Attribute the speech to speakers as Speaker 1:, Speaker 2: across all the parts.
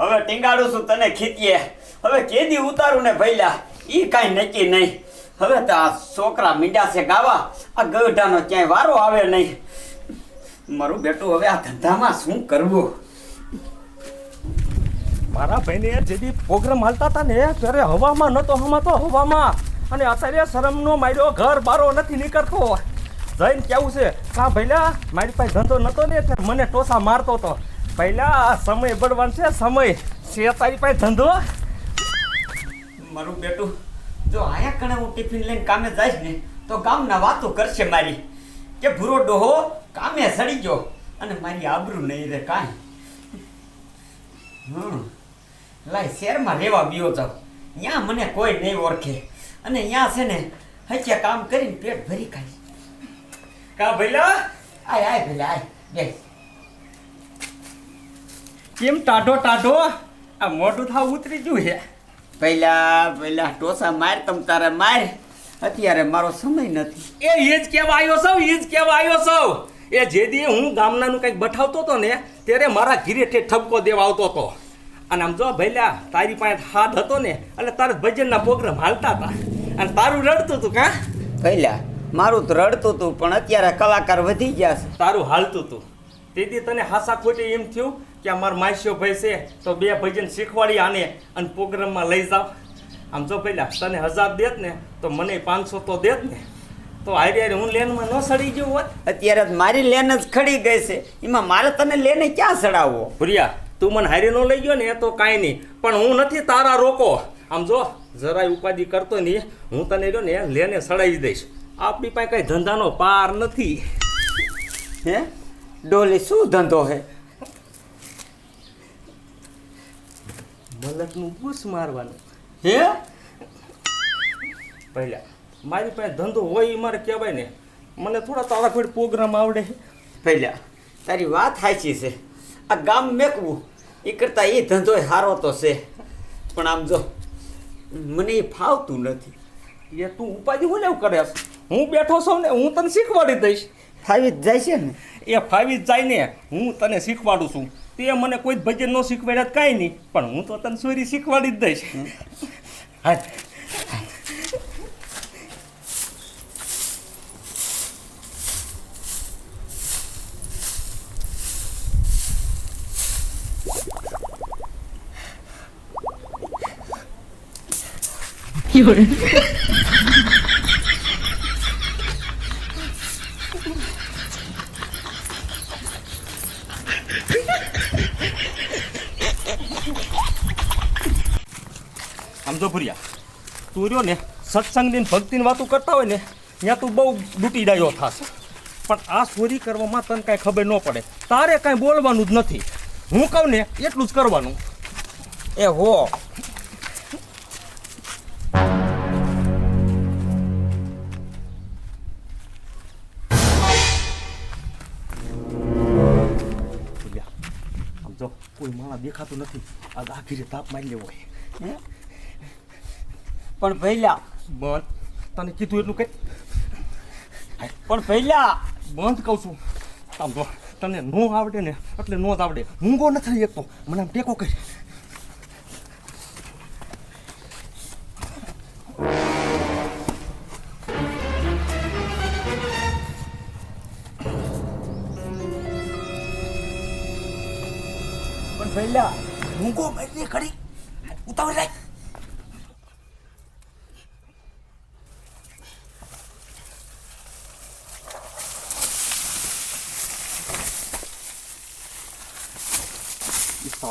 Speaker 1: હવે ટીંગાડું છું તને ખીતીએ. હવે કેદી ઉતારું ને ભૈલા ઈ કાંઈ નક્કી નહીં. હવે તો આ છોકરા મીંડા છે ગાવા. આ ગઢાનો ક્યાંય વારો આવે નહીં. મારું બેટું હવે આ ધંધામાં શું કરવું?
Speaker 2: મારા ભાઈને જેથી પ્રોગ્રામ હાલતા હતા ને, ત્યારે હવામાં નતો હમાતો, હવામાં. અને અત્યારે શરમનો માર્યો, ઘર બારો નથી નીકળતો. જઈને કેવું છે? કા ભૈલા મારી પાસે ધંધો નતો ને ત્યારે મને ટોસા મારતો હતો પહેલા સમય બળવાન છે સમય છે તારી પાસે ધંધો?
Speaker 1: મારું બેટું જો આયા કણે હું ટિફિન લઈને કામે જઈશ ને તો ગામના વાતો કરશે મારી. કે ભૂરો ડોહો કામે સડી ગયો અને મારી આબરૂ નહીં રે કાંઈ. હમ લાય શહેરમાં રહેવા બીઓ જાવ ત્યાં મને કોઈ નહીં ઓળખે. અને ત્યાં છે ને હચ્યા કામ કરીને પેટ ભરી ખાય.
Speaker 2: કા ભૈલા
Speaker 1: આય આય ભલે આય બેસ.
Speaker 2: કેમ ટાઢો ટાઢો? આ મોઢું થાવ ઉતરી ગયું હે.
Speaker 1: પહેલા પહેલા ટોસા માર તમ તારે માર. અત્યારે મારો સમય નથી.
Speaker 2: એ એ જ કેવા આવ્યો સૌ એ જ કેવા આવ્યો સૌ. એ જે દી હું ગામનાનું કંઈક બઠાવતો હતો ને ત્યારે મારા ઘીરે ઠે ઠપકો દેવા આવતો હતો. અને આમ જો ભૈલા તારી પાસે હાથ હતો ને એટલે તારા ભજનના પ્રોગ્રામ હાલતા હતા. અને તારું રડતું હતું કા?
Speaker 1: ભૈલા મારું તો રડતું હતું પણ અત્યારે કલાકાર વધી ગયા છે.
Speaker 2: તારું હાલતું હતું તેથી તને હાસા ખોટી એમ થયું કે આ મારો માસ્યો ભાઈ છે તો બે ભજન શીખવાડી આને અને પ્રોગ્રામમાં લઈ જાવ આમ જો પહેલાં તને હજાર દેત ને તો મને પાંચસો તો દેત ને. તો હારે હારે હું લેનમાં ન સડી ગયો હોત?
Speaker 1: અત્યારે મારી લેન જ ખડી ગઈ છે. એમાં મારે તને લેને ક્યાં સડાવવો?
Speaker 2: ભૂરિયા તું મને હારી નો લઈ ગયો ને એ તો કાંઈ નહીં. પણ હું નથી તારા રોકો. આમ જો જરાય ઉપાધિ કરતો નહીં. હું તને રહ્યો ને લેને સડાવી દઈશ. આપણી પાસે કાંઈ ધંધાનો પાર નથી.
Speaker 1: હે? ડોલી શું ધંધો હે?
Speaker 2: મલકનું બુશ મારવાનું.
Speaker 1: હે?
Speaker 2: પહેલા મારી પાસે ધંધો હોય એ મારે કહેવાય ને. મને થોડા તારા કોઈ પ્રોગ્રામ આવડે.
Speaker 1: પહેલા તારી વાત સાચી છે. આ ગામ મેકવું એ કરતાં એ ધંધો સારો તો છે. પણ આમ જો મને એ ફાવતું નથી.
Speaker 2: એ તું ઉપાધિ હું લેવું કરે હું બેઠો છું ને હું તને શીખવાડી દઈશ.
Speaker 1: ફાવી જ જાય છે ને.
Speaker 2: એ ફાવી જ જાય ને હું તને શીખવાડું છું. તે મને કોઈ જ ભજન ન શીખવાડ્યા કાંઈ નહીં પણ હું તો તને સોરી શીખવાડી જ દઈશ. હા આમ જો ભૂરિયા. તું રહ્યો ને સત્સંગની ભક્તિની વાતો કરતા હોય ને, ત્યાં તું બહુ ડૂટી ડાયો થાશ. પણ આ ચોરી કરવામાં તને કાંઈ ખબર ન પડે. તારે કાંઈ બોલવાનું જ નથી. હું કહું ને, એટલું જ કરવાનું.
Speaker 1: એ હો.
Speaker 2: કોઈ માણસ દેખાતું નથી આ આખી તાપ મારી લેવો
Speaker 1: હે? પણ ભૈલા
Speaker 2: બંધ તને કીધું એટલું કઈ?
Speaker 1: પણ ભૈલા
Speaker 2: બંધ કહું છું. જો તને નો આવડે ને એટલે નો જ આવડે. મૂંગો નથી એકતો. મને આમ ટેકો કરી.
Speaker 1: પણ ભૈલા
Speaker 2: મૂંગો મારી કરી ઉતાવળ રાખ.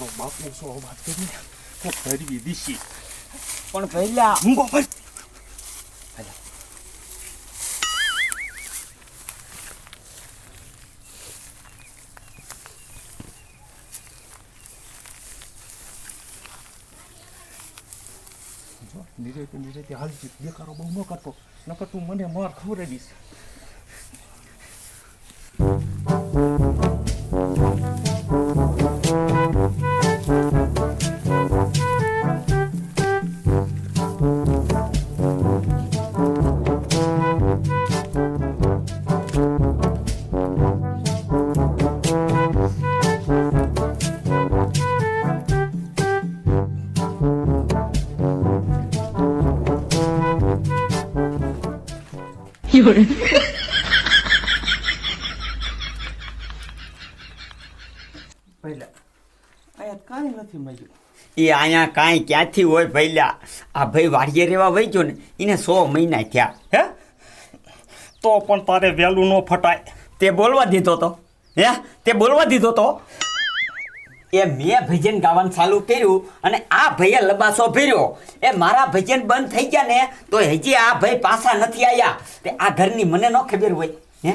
Speaker 2: તારો બાપનો સો વાત કરી. તો ફરી દીશી
Speaker 1: પણ પહેલા
Speaker 2: મૂંગો ફરી ધીરે ધીરે હાલ દેખાડો બહુ ન કરતો. નકર તું મને માર ખવડાવીશ અહીંયા કાંઈ નથી મળ્યું.
Speaker 1: એ અહીંયા કાંઈ ક્યાંથી હોય ભૈલા આ ભાઈ વાડીએ રહેવા વહી ગયો ને એને સો મહિના થયા.
Speaker 2: હે? તો પણ તારે વહેલું ન ફટાય.
Speaker 1: તે બોલવા દીધો તો. હે? તે બોલવા દીધો તો. એ મેં ભજન ગાવાનું ચાલુ કર્યું અને આ ભાઈએ લબાસો ભર્યો. એ મારા ભજન બંધ થઈ ગયા ને, તો હજી આ ભાઈ પાછા નથી આવ્યા તે આ ઘરની મને ન ખબર હોય. હે?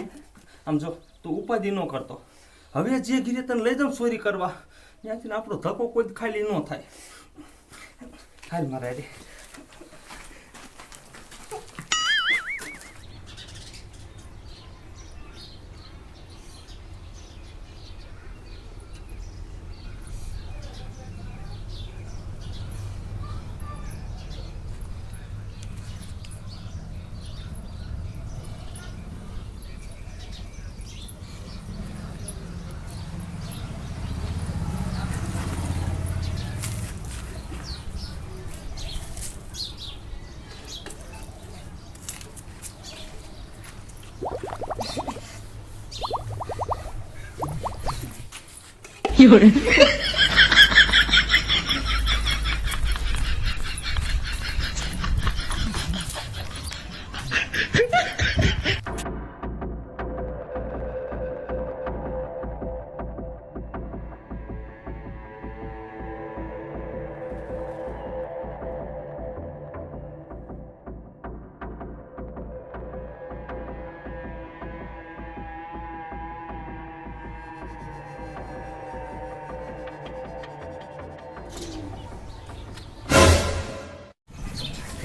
Speaker 2: આમ જો, તું ઉપાધિ ન કરતો. હવે જે ઘીરે તને લઈ જાઉં ચોરી કરવા, ત્યાંથી આપણો ધક્કો કોઈ ખાલી ન થાય. હાલ મારા રે 有人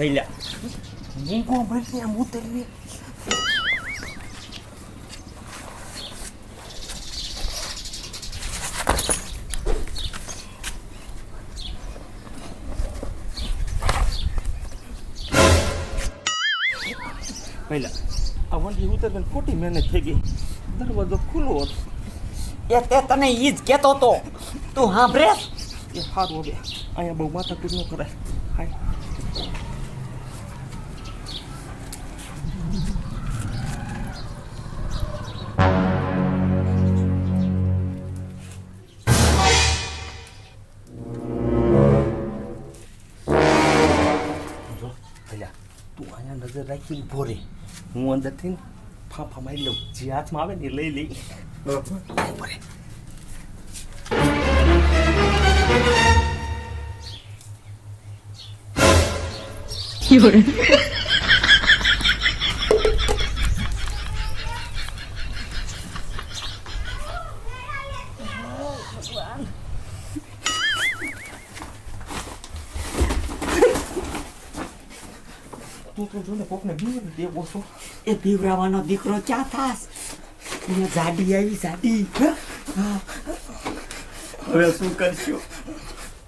Speaker 1: ભૈલા
Speaker 2: મૂંગો ભરીને આમ ઉતરીને પહેલા આ વંડી ઉતરવાની ખોટી મહેનત થઈ ગઈ દરવાજો ખુલ્લો હતો
Speaker 1: એ તે તને ઈ જ કહેતો તો તું સાંભળે
Speaker 2: એ સારું હવે અહીંયા બહુ માથાકૂટ ન કરાય ભલા, તું અહીંયા નજર રાખી ઊભો રે હું અંદરથી ફાંફા મારી લઉં. જે હાથમાં આવે ને એ લઈ લઈ. ઊભો રે તું તો જો ને કોકને બીવે ને દેવો છો.
Speaker 1: એ પીવરાવાનો દીકરો ક્યાં થાસ એને જાડી આવી જાડી. હવે શું કરશો?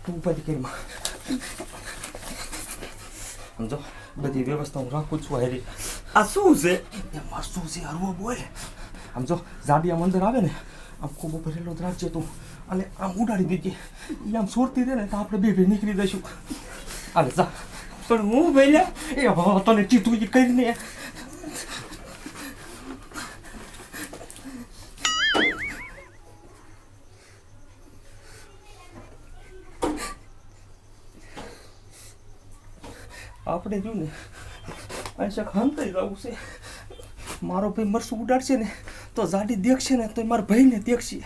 Speaker 2: તું ઉપાધિ કરી સમજો બધી વ્યવસ્થા હું રાખું છું હારી.
Speaker 1: આ શું છે?
Speaker 2: એમાં શું છે હરવો બોલ. સમજો જો જાડી આમ અંદર આવે ને આમ ખૂબ ભરેલો જ રાખજે તું. અને આમ ઉડાડી દીધી એ આમ સોરતી રહે ને તો આપણે બે બે નીકળી દઈશું હાલે જા.
Speaker 1: પણ હું ભૈલા
Speaker 2: એ હવે તને ચીતું એ કરીને આપણે જો ને આશા ખાનતાઈ જવું છે. મારો ભાઈ મરસું ઉડાડશે ને, તો જાડી દેખશે ને તો મારા ભાઈને દેખશે.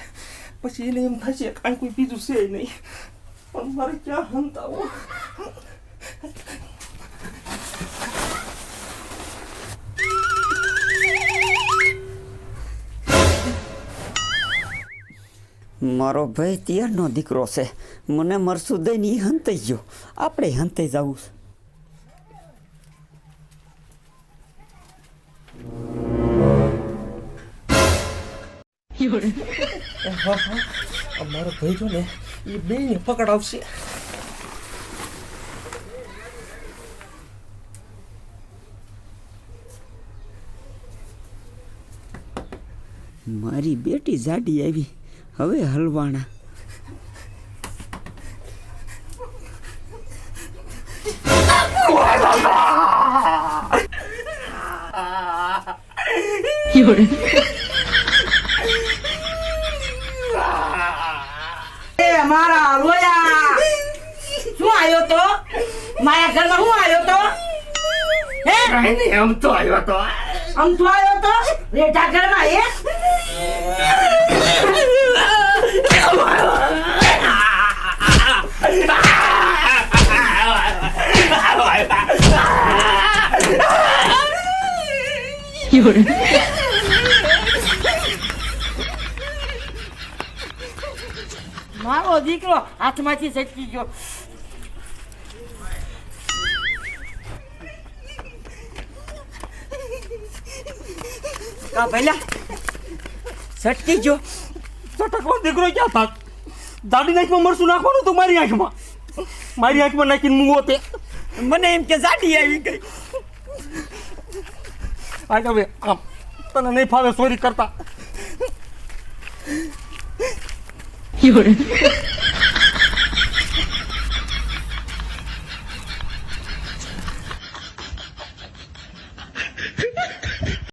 Speaker 2: પછી એને એમ થશે, કાંઈ કોઈ બીજું છે નહીં. પણ મારે ક્યાં હંતા
Speaker 1: મારો ભાઈ તિયારનો દીકરો છે. મને મરસું દઈને એ હંતાઈ ગયો. આપણે હંતાઈ જવું છે.
Speaker 2: હા હા મારો ભાઈ જો ને એ બેને પકડાવશે
Speaker 1: મારી બેટી જાડી આવી. હવે હલવાણા.
Speaker 3: એ મારા રોયા શું આવ્યો તો? મારા ઘરમાં શું આવ્યો તો? હે?
Speaker 1: આમ તો આવ્યો તો.
Speaker 3: આમ તો આવ્યો તો? રેઠા ઘરમાં એ મારો દીકરો હાથમાંથી સચકી ગયો કા ભૈલા સટકી ગયો
Speaker 2: ચટકવા દીકરો ક્યાં થાક દાદી નાખમાં મરસું નાખવાનું તું મારી આંખમાં. મારી આંખમાં નાખીને મૂવો તે.
Speaker 3: મને એમ કે જાડી આવી ગઈ.
Speaker 2: આ હવે આમ તને નહીં ફાવે ચોરી કરતા.